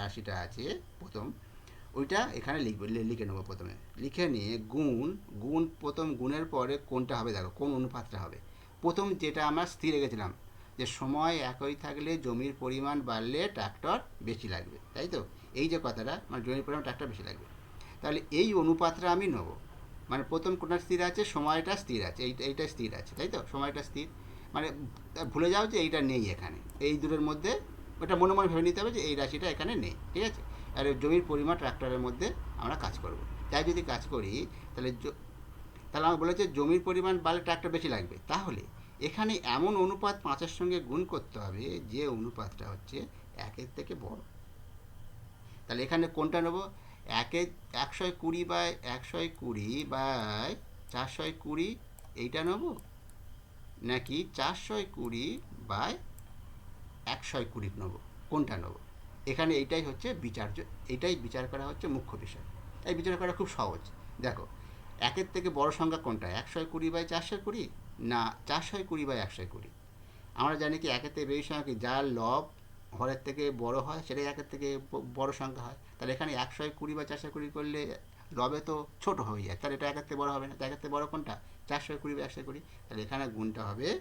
Speaker 1: রাশিটা আছে প্রথম, ওইটা এখানে লিখবে লিখে নেব প্রথমে। লিখে নিয়ে গুণ গুণ প্রথম গুণের পরে কোনটা হবে দেখো, কোন অনুপাতটা হবে। প্রথম যেটা আমরা স্থির রেখেছিলাম যে সময় একই থাকলে জমির পরিমাণ বাড়লে ট্রাক্টর বেশি লাগবে, তাই তো? এই যে কথাটা মানে জমির পরিমাণ ট্রাক্টর বেশি লাগবে। তাহলে এই অনুপাতটা আমি নেব। মানে প্রথম কোনটা স্থির আছে, সময়টা স্থির আছে এইটা এইটা স্থির আছে, তাই তো? সময়টা স্থির। মানে ভুলে যাও যে এইটা নেই এখানে। এই দূরের মধ্যে, ওটা মনে মনে ভেবে নিতে হবে যে এই রাশিটা এখানে নেই, ঠিক আছে? আর জমির পরিমাণ ট্রাক্টরের মধ্যে আমরা কাজ করব। তাই যদি কাজ করি, তাহলে তাহলে আমার বলেছে জমির পরিমাণ বাড়লে ট্রাক্টর বেশি লাগবে। তাহলে এখানে এমন অনুপাত পাঁচের সঙ্গে গুণ করতে হবে যে অনুপাতটা হচ্ছে একের থেকে বড়। তাহলে এখানে কোনটা নেব? একে একশো কুড়ি বাই একশো কুড়ি বাই চারশো কুড়ি, এইটা নেব? নাকি চারশো কুড়ি বাই একশো কুড়ি নেব? কোনটা নেব? এখানে এইটাই হচ্ছে বিচার্য এইটাই বিচার করা হচ্ছে মুখ্য বিষয়। তাই বিচার করা খুব সহজ। দেখো, একের থেকে বড় সংখ্যা কোনটা? একশো কুড়ি বাই চারশো কুড়ি? না চারশো কুড়ি বাই একশো কুড়ি। আমরা জানি কি, একের থেকে বেশি সংখ্যা যার লব হরের থেকে বড় হয়, সেটাই একের থেকে ব- বড় সংখ্যা হয়। তাহলে এখানে একশো কুড়ি বা চারশো কুড়ি করলে লবে তো ছোট হয়ে যায়। তাহলে এটা একের থেকে বড় হবে না। একের থেকে বড় কোনটা? চারশো কুড়ি বা একশো কুড়ি। তাহলে এখানে গুণটা হবে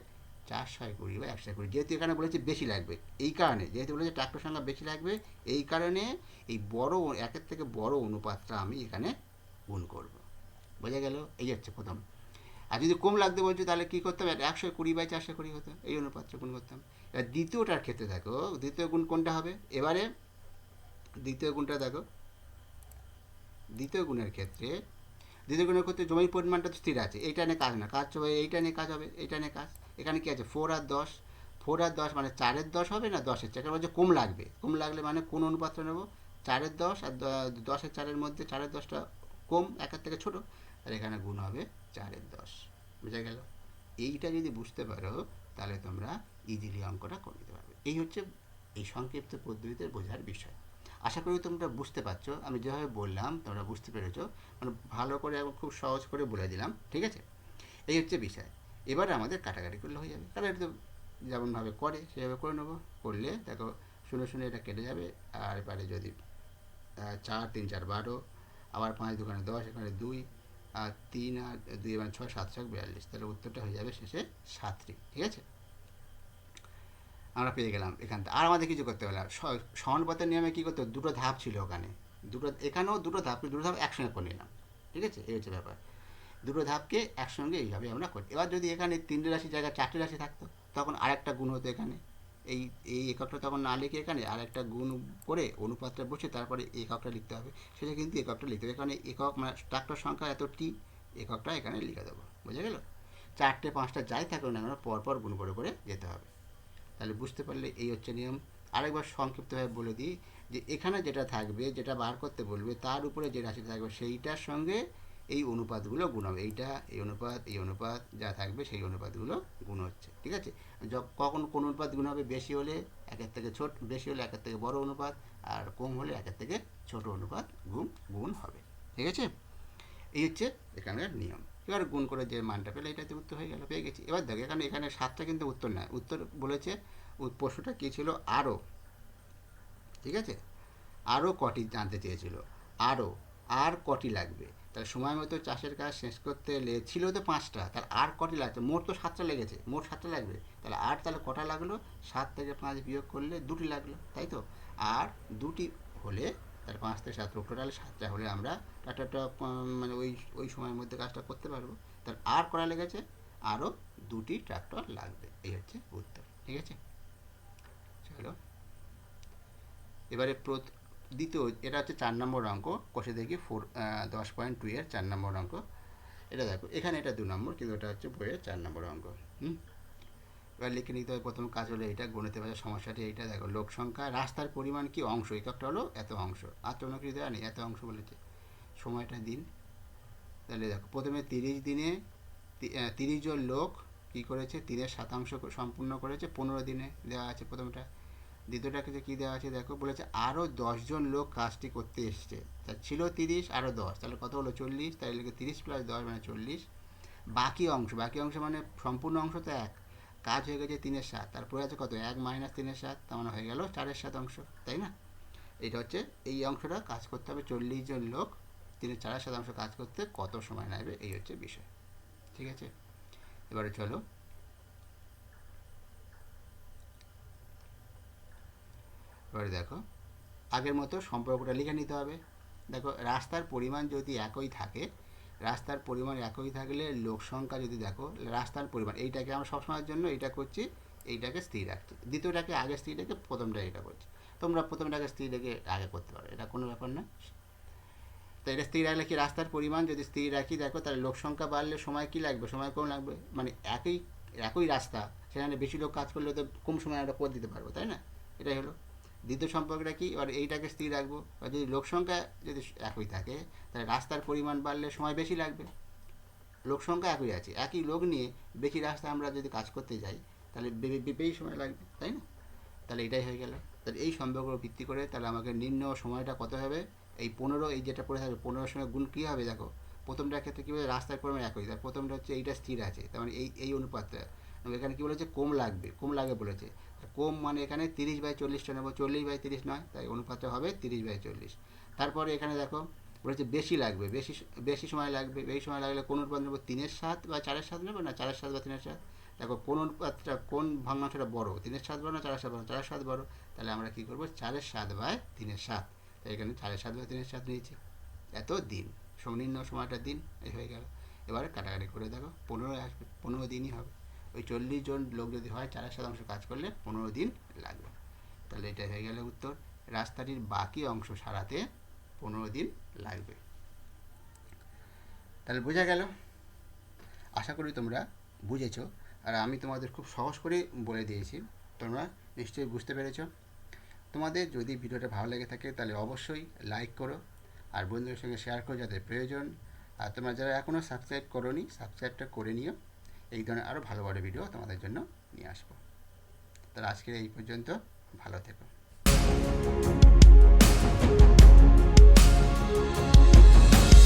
Speaker 1: চারশো কুড়ি বা একশো কুড়ি। যেহেতু এখানে বলেছে বেশি লাগবে, এই কারণে, যেহেতু বলেছে ট্রাক্টর সংখ্যা বেশি লাগবে, এই কারণে এই বড় একের থেকে বড় অনুপাতটা আমি এখানে গুণ করব। বোঝা গেল? এই হচ্ছে প্রথম। আর যদি কম লাগতে বলছো, তাহলে কী করতে হবে? একশো কুড়ি বাই চারশো কুড়ি হতো এই অনুপাতটা গুণ করতাম এবার দ্বিতীয়টার ক্ষেত্রে দেখো, দ্বিতীয় গুণ কোনটা হবে? এবারে দ্বিতীয় গুণটা দেখো। দ্বিতীয় গুণের ক্ষেত্রে, দ্বিতীয় গুণের ক্ষেত্রে জমির পরিমাণটা তো স্থির আছে। এইটা নিয়ে কাজ না। কাজ হবে, এইটা নিয়ে কাজ হবে, এইটা নিয়ে কাজ। এখানে কী আছে? ফোর আর দশ। ফোর আর দশ মানে চারের দশ হবে না দশের? চার বলছে কম লাগবে। কম লাগলে মানে কোন অনুপাতটা নেব? চারের দশ আর দশের চারের মধ্যে চারের দশটা কম, একের থেকে ছোটো। আর এখানে গুণ হবে চারের দশ। বুঝা গেল? এইটা যদি বুঝতে পারো, তাহলে তোমরা ইজিলি অঙ্কটা করে নিতে পারবে। এই হচ্ছে এই সংক্ষিপ্ত পদ্ধতিতে বোঝার বিষয়। আশা করি তোমরা বুঝতে পারছ। আমি যেভাবে বললাম, তোমরা বুঝতে পেরেছ। মানে ভালো করে এবং খুব সহজ করে বলে দিলাম, ঠিক আছে? এই হচ্ছে বিষয়। এবারে আমাদের কাটাকাটি করলে হয়ে যাবে। কাটাকাটি তো যেমনভাবে করে, সেভাবে করে নেব। করলে দেখো, শুনে শুনে এটা কেটে যাবে। আর এবারে যদি চার, তিন, চার, বারো, আবার পাঁচ দোকানে দশ, এখানে দুই আর তিন আর দুই মানে ছয়, সাত, ছয়, বিয়াল্লিশ। তাহলে উত্তরটা হয়ে যাবে শেষে সাতটি, ঠিক আছে? আমরা পেয়ে গেলাম এখান থেকে আর আমাদের কিছু করতে স- সমানুপাতের নিয়মে কী করতে? দুটো ধাপ ছিল ওখানে। দুটো, এখানেও দুটো ধাপ দুটো ধাপ একসঙ্গে করে নিলাম। ঠিক আছে? এই হচ্ছে ব্যাপার। দুটো ধাপকে একসঙ্গে এইভাবে আমরা করি। এবার যদি এখানে তিনটে রাশি জায়গায় চারটে রাশি থাকতো, তখন আরেকটা গুণ হতো এখানে। এই এই এককটা তখন না লিখে এখানে আরেকটা গুণ করে অনুপাতটা বসে তারপরে এককটা লিখতে হবে। সেটা কিন্তু এককটা লিখতে হবে। এখানে একক মানে ট্রাক্টর সংখ্যা এত টি এককটা এখানে লিখে দেবো। বুঝা গেল? চারটে পাঁচটা যাই থাকুক না কেন, পরপর গুণ করে করে যেতে হবে। তাহলে বুঝতে পারলে এই হচ্ছে নিয়ম। আরেকবার সংক্ষিপ্তভাবে বলে দিই যে এখানে যেটা থাকবে, যেটা বার করতে বলবে, তার উপরে যে রাশি থাকবে, সেইটার সঙ্গে এই অনুপাতগুলো গুণ হবে। এইটা, এই অনুপাত এই অনুপাত, যা থাকবে সেই অনুপাতগুলো গুণ হচ্ছে, ঠিক আছে? যখন কখন কোন অনুপাত গুণ হবে? বেশি হলে একের থেকে ছোট, বেশি হলে একের থেকে বড় অনুপাত, আর কম হলে একের থেকে ছোট অনুপাত গুণ গুণ হবে, ঠিক আছে? এই হচ্ছে এখানকার নিয়ম। এবার গুণ করে যে মানটা পেলে এটাতে উত্তর হয়ে গেল, পেয়ে গেছি। এবার দেখো, এখানে এখানে সাতটা কিন্তু উত্তর নয় উত্তর বলেছে প্রশ্নটা কী ছিল? আরও, ঠিক আছে? আরও কটি জানতে চেয়েছিল। আরও, আর কটি লাগবে? তাহলে সময় মতো চাষের কাজ শেষ করতে এলে ছিল তো পাঁচটা, তাহলে আর কটি লাগছে মোট তো সাতটা লেগেছে, মোট সাতটা লাগবে। তাহলে আর তাহলে কটা লাগল? সাত থেকে পাঁচ বিয়োগ করলে দুটি লাগল, তাই তো? আর দুটি হলে, তাহলে পাঁচ থেকে সাত টোটাল সাতটা হলে আমরা একটা মানে ওই ওই সময়ের মধ্যে কাজটা করতে পারব। তাহলে আর করা লেগেছে? আরও দুটি ট্রাক্টর লাগবে, এই হচ্ছে উত্তর, ঠিক আছে? চলো। এবারে দ্বিতীয়, এটা হচ্ছে চার নম্বর অঙ্ক, কষে দেখি ফোর দশ পয়েন্ট টু এর চার নম্বর অঙ্ক। এটা দেখো, এখানে এটা দু নম্বর, কিন্তু এটা হচ্ছে বইয়ের চার নম্বর অঙ্ক, হুম? এবার লিখে নিতে হবে, প্রথম কাজ হলো এটা গণিতে বাজার সমস্যাটি এইটা, দেখো, লোক সংখ্যা, রাস্তার পরিমাণ কি অংশ? এক একটা হলো এত অংশ, আর কিছু দেওয়া নেই এত অংশ বলেছে, সময়টা দিন। তাহলে দেখো, প্রথমে তিরিশ দিনে তিরিশ জন লোক কী করেছে? তিনের শতাংশ সম্পূর্ণ করেছে, পনেরো দিনে দেওয়া আছে প্রথমটা। দ্বিতীয়টাকে কী দেওয়া আছে, দেখো, বলেছে আরও দশজন লোক কাজটি করতে এসছে। তা ছিল তিরিশ আরও দশ। তাহলে কত হলো চল্লিশ? তাহলে লিখে তিরিশ প্লাস দশ মানে চল্লিশ। বাকি অংশ বাকি অংশ মানে সম্পূর্ণ অংশ তো এক। কাজ হয়ে গেছে তিনের সাত। তারপরে আছে কত? এক মাইনাস তিনের সাত, তার মানে হয়ে গেল চারের সাত অংশ, তাই না? এটা হচ্ছে এই অংশটা কাজ করতে হবে চল্লিশ জন লোক। তিনের চারের শতাংশ কাজ করতে কত সময় নেবে এই হচ্ছে বিষয়। ঠিক আছে? এবারে চলো। এবারে দেখো, আগের মতো সম্পর্কটা লিখে নিতে হবে। দেখো, রাস্তার পরিমাণ যদি একই থাকে, রাস্তার পরিমাণ একই থাকলে লোক সংখ্যা যদি দেখো, রাস্তার পরিমাণ, এইটাকে আমরা সবসময়ের জন্য এইটা করছি, এইটাকে স্থির রাখছি দ্বিতীয়টাকে আগে স্থির রেখে প্রথমটা এটা করছি। তোমরা প্রথমটাকে স্থির রেখে আগে করতে পারো, এটা কোনো ব্যাপার না। তো এটা স্থির রাখলে কি রাস্তার পরিমাণ? যদি স্থির রাখি, দেখো, তাহলে লোক সংখ্যা বাড়লে সময় কী লাগবে? সময় কম লাগবে। মানে একই একই রাস্তা, সেখানে বেশি লোক কাজ করলে তো কম সময় আমরা করে দিতে পারব, তাই না? এটাই হলো। দ্বিতীয় সম্পর্কটা কি? এবার এইটাকে স্থির রাখব। আর যদি লোক সংখ্যা যদি একই থাকে, তাহলে রাস্তার পরিমাণ বাড়লে সময় বেশি লাগবে। লোক সংখ্যা একই আছে, একই লোক নিয়ে বেশি রাস্তা আমরা যদি কাজ করতে যাই, তাহলে বে- বে- বেশি সময় লাগবে, তাই না? তাহলে এটাই হয়ে গেল। তাহলে এই সম্পর্ক ভিত্তি করে তাহলে আমাকে নিম্ন সময়টা কত হবে? এই পনেরো, এই যেটা পড়ে থাকবে পনেরোর সঙ্গে গুণ কী হবে দেখো? প্রথমটার ক্ষেত্রে কী হবে রাস্তার পরিমাণ একই। তার প্রথমটা হচ্ছে এইটা স্থির আছে, তার মানে এই এই অনুপাতটা। এখানে কী বলেছে? কম লাগবে, কম লাগে বলেছে। কম মানে এখানে তিরিশ বাই চল্লিশটা নেব। চল্লিশ বাই তিরিশ নয়, তাই অনুপাতটা হবে তিরিশ বাই চল্লিশ। তারপরে এখানে দেখো, বলেছে বেশি লাগবে, বেশি বেশি সময় লাগবে, বেশি সময় লাগলে কোন অনুপাত নেব? তিনের সাত বা চারের সাত নেব না? চারের সাত বা তিনের সাত? দেখো, কোন অনুপাতটা, কোন ভগ্নাংশটা বড়? তিনের সাত বড় না চারের সাত বড়? চারের সাত বড়। তাহলে আমরা কী করব? চারের সাত বাই তিনের সাত। তাই এখানে চারের সাত বাই তিনের সাত নিয়েছি। এত দিন, সর্বনিম্ন সময়টা দিন, এই হয়ে গেল। এবারে কাটাকাটি করে দেখো পনেরো আসবে, পনেরো দিনই হবে। ওই চল্লিশ জন লোক যদি হয় চারের শতাংশ কাজ করলে পনেরো দিন লাগবে। তাহলে এটা হয়ে গেল উত্তর। রাস্তাটির বাকি অংশ সারাতে পনেরো দিন লাগবে। তাহলে বোঝা গেল। আশা করি তোমরা বুঝেছ। আর আমি তোমাদের খুব সহজ করে বলে দিয়েছি। তোমরা নিশ্চয়ই বুঝতে পেরেছ। তোমাদের যদি ভিডিওটা ভালো লেগে থাকে, তাহলে অবশ্যই লাইক করো। আর বন্ধুদের সঙ্গে শেয়ার করো যাদের প্রয়োজন। আর তোমরা যারা এখনও সাবস্ক্রাইব করো নি সাবস্ক্রাইবটা করে নিও। এই ধরনের আরও ভালো ভালো ভিডিও তোমাদের জন্য নিয়ে আসব। তাহলে আজকের এই পর্যন্ত, ভালো থেকো।